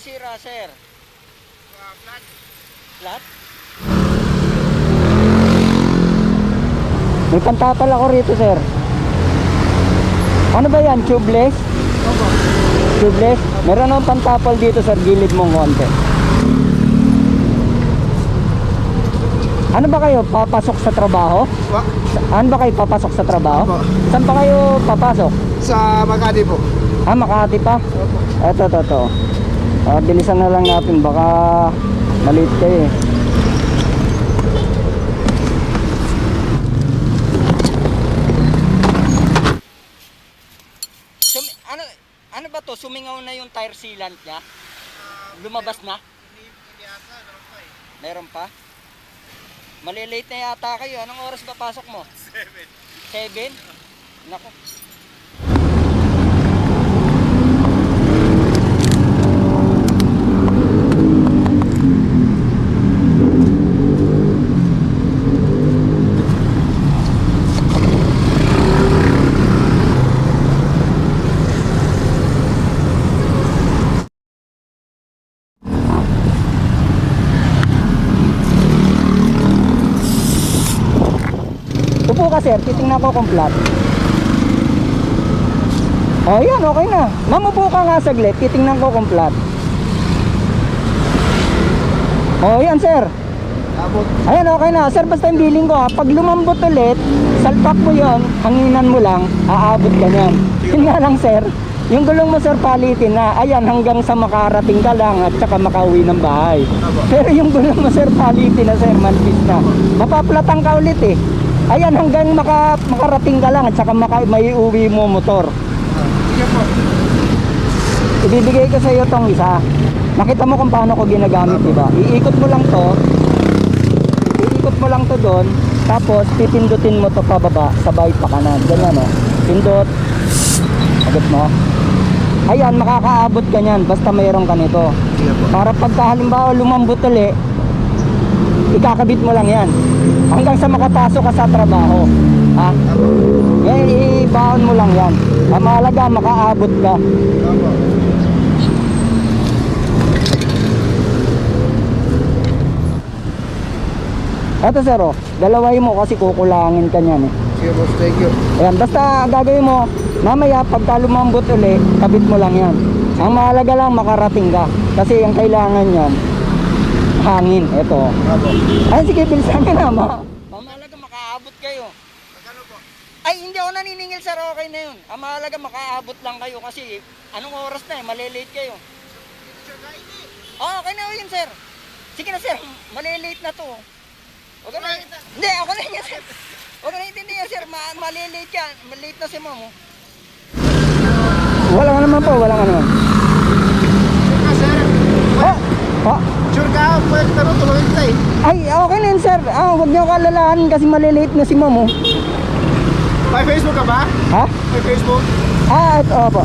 ang sira, sir? Uh, flat. Flat? May pantapal ako rito, sir. Ano ba yan? Tubeless? Opo. Tubeless? Meron akong pantapal dito, sir. Gilid mong konti. Ano ba kayo? Papasok sa trabaho? Wa- Sa- Ano ba kayo papasok sa trabaho? Opo. Saan pa kayo papasok? Sa Makati po. Ah, Makati pa? Opo. Eto, eto, eto. Ah, bilisan na lang natin. Baka maliit kayo eh. Sumi- ano, ano ba to? Sumingaw na yung tire sealant niya? Lumabas na? Meron pa? Malilate na yata kayo. Anong oras ba pasok mo? 7. 7? Nako. Upo ka sir, titingnan ko kung flat. Oh, yan, okay na. Ma'am, upo ka nga saglit, titingnan ko kung flat. Oh, yan sir. Ayan, okay na. Sir, basta yung billing ko ha. Pag lumambot ulit, salpak mo yon, hanginan mo lang, aabot ka niyan. Yun nga lang sir, yung gulong mo sir palitin na, ayan, hanggang sa makarating ka lang at saka makauwi ng bahay. Pero yung gulong mo sir palitin na sir, manpis na. Mapaplatang ka ulit eh. Ayan, hanggang maka, makarating ka lang at saka maka, may uwi mo motor. Sige po. Ibibigay ko sa iyo tong isa. Makita mo kung paano ko ginagamit, di ba? Iikot mo lang to. Iikot mo lang to doon. Tapos pipindutin mo to pababa, sabay pa kanan. Ganyan oh. Pindot. Agad mo. Ayan, makakaabot ka niyan basta mayroon ka nito. Para pagka halimbawa lumambot uli, ikakabit mo lang yan. Hanggang sa makapasok ka sa trabaho. Ha? Ngayon, ibaon mo lang yan. Ang mahalaga, makaabot ka. Opo. Eto sir, oh, dalaway mo kasi kukulangin ka niyan eh. Sige boss, thank you. Ayan, basta gagawin mo, mamaya pagka lumambot uli, kabit mo lang yan. Ang mahalaga lang makarating ka. Kasi ang kailangan yan, hangin. Ito. Ay, sige, bilisan ka na, ma. Mamalaga makaabot kayo. Magkano po? Ay, hindi ako naniningil sir. Okay na yun. Ang mahalaga makaabot lang kayo kasi anong oras na eh. Malilate kayo. Oh, okay na yun sir. Sige na sir. Malilate na to. Huwag ka na. Hindi, ako na yun sir. Huwag ka na intindihan sir. Ma malilate ka. Malate na si ma'am. oh. Wala nga naman po, wala nga naman. Sure ka, sir? Oh, oh. Sure ka? Pwede pero tulungin kita eh. Ay, okay na yun, sir. Ah, huwag niyo kalalahan kasi malilate na si ma'am, oh. May Facebook ka ba? Ha? May Facebook? Ah, ito, opo.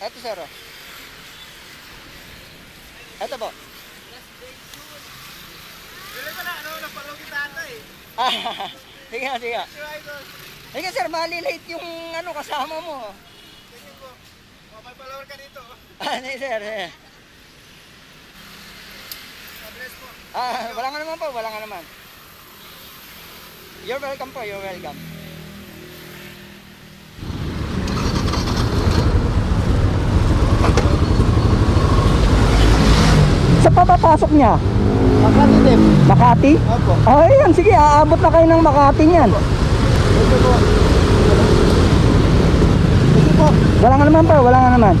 Eto sir. oh. Eto po. Dili ka na, ano, napalaw kita ata eh. Ah, sige sige. Sige sir, malilate yung ano kasama mo. Thank you po. Oh, may follower ka dito. Ah, sige sir. eh. Po. Ah, wala nga naman po, wala nga naman. You're welcome po, you're welcome. Sa papapasok niya, Makati din. Makati? Opo. Oh, ayan, sige, aabot na kayo ng Makati niyan. Thank you po. Thank you po. Wala nga naman pa, wala nga naman.